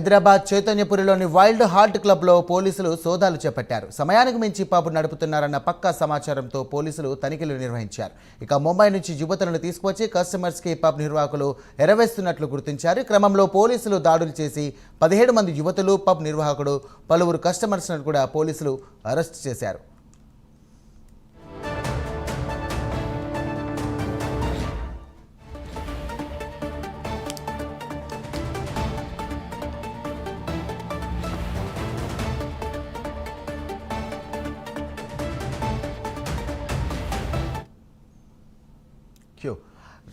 Hyderabad చైతన్యపురిలోని wild heart క్లబ్లో పోలీసులు సోదాలు చేపట్టారు. సమయానికి మించి పాపు నడుపుతున్నారన్న పక్కా సమాచారంతో పోలీసులు తనిఖీలు నిర్వహించారు. ఇక ముంబై నుంచి యువతులను తీసుకువచ్చి కస్టమర్స్కి పబ్ నిర్వాహకులు ఎరవేస్తున్నట్లు గుర్తించారు. క్రమంలో పోలీసులు దాడులు చేసి పదిహేడు మంది యువతులు పబ్ నిర్వాహకుడు పలువురు కస్టమర్స్ను కూడా పోలీసులు అరెస్ట్ చేశారు. క్యూ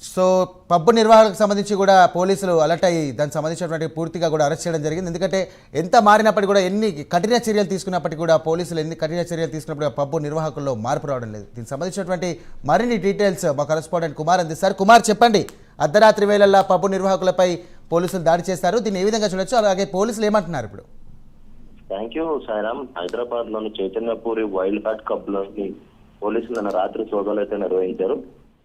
సో పబ్బు నిర్వాహకు సంబంధించి కూడా పోలీసులు అలర్ట్ అయ్యి దానికి సంబంధించినటువంటి పూర్తిగా కూడా అరెస్ట్ చేయడం జరిగింది. ఎందుకంటే ఎంత మారినప్పటికీ కూడా ఎన్ని కఠిన చర్యలు తీసుకున్నప్పటికీ కూడా పోలీసులు ఎన్ని కఠిన చర్యలు తీసుకున్నప్పుడు పబ్బు నిర్వాహకుల్లో మార్పు రావడం లేదు. దీనికి సంబంధించినటువంటి మరిన్ని డీటెయిల్స్ మా కరెస్పాండెంట్ కుమార్ అందిస్తారు కుమార్ చెప్పండి. అర్ధరాత్రి వేళల్లో పబ్బు నిర్వాహకులపై పోలీసులు దాడి చేస్తారు. దీన్ని ఏ విధంగా చూడొచ్చు? అలాగే పోలీసులు ఏమంటున్నారు ఇప్పుడు? Thank you Sairam. హైదరాబాద్లోని చైతన్యపూరి వైల్డ్ కార్డ్ క్లబ్లోని పోలీసులు నిన్న రాత్రి సోదాలు అయితే నిర్వహించారు.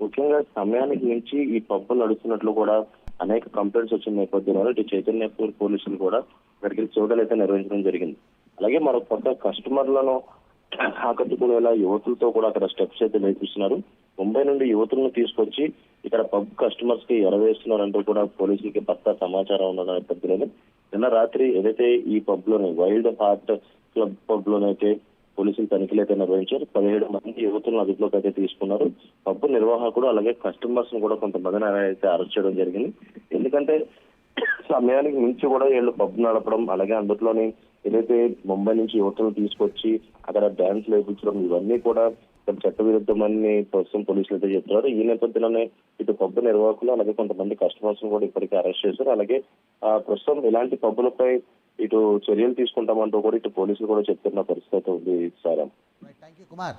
ముఖ్యంగా సమయానికి మించి ఈ పబ్బులు నడుస్తున్నట్లు కూడా అనేక కంప్లైంట్స్ వచ్చిన నేపథ్యంలో ఇటు చైతన్యపూర్ పోలీసులు కూడా ఇక్కడికి చోటలు అయితే నిర్వహించడం జరిగింది. అలాగే మరొక పక్క కస్టమర్లను ఆకట్టుకునేలా యువతులతో కూడా అక్కడ స్టెప్స్ అయితే నేర్పిస్తున్నారు. ముంబై నుండి యువతులను తీసుకొచ్చి ఇక్కడ పబ్ కస్టమర్స్కి ఎరవేస్తున్నారంటూ కూడా పోలీసులకి పక్కా సమాచారం ఉన్న నేపథ్యంలో నిన్న రాత్రి ఏదైతే ఈ పబ్లోని వైల్డ్ హార్ట్ క్లబ్ పబ్ లోనైతే పోలీసులు తనిఖీలు అయితే నిర్వహించారు. పదిహేడు మంది యువతులను అదుపులోకి అయితే తీసుకున్నారు. పబ్బు నిర్వాహకుడు అలాగే కస్టమర్స్ను కూడా కొంతమందిని అయితే అరెస్ట్ చేయడం జరిగింది. ఎందుకంటే సమయానికి మించి కూడా వీళ్ళు పబ్ నడపడం అలాగే అందులోని ఏదైతే ముంబై నుంచి యువతులను తీసుకొచ్చి అక్కడ డ్యాన్స్ వేయించడం ఇవన్నీ కూడా చట్ట విరుద్ధమని ప్రస్తుతం పోలీసులు అయితే చెప్తున్నారు. ఈ నేపథ్యంలోనే ఇటు పబ్బు నిర్వాహకులు అలాగే కొంతమంది కస్టమర్స్ కూడా ఇప్పటికే అరెస్ట్ చేశారు. అలాగే ఆ, ప్రస్తుతం ఇలాంటి పబ్బులపై ఇటు చర్యలు తీసుకుంటామంటూ కూడా ఇటు పోలీసులు కూడా చెప్తున్న పరిస్థితి ఉంది సార్. కుమార్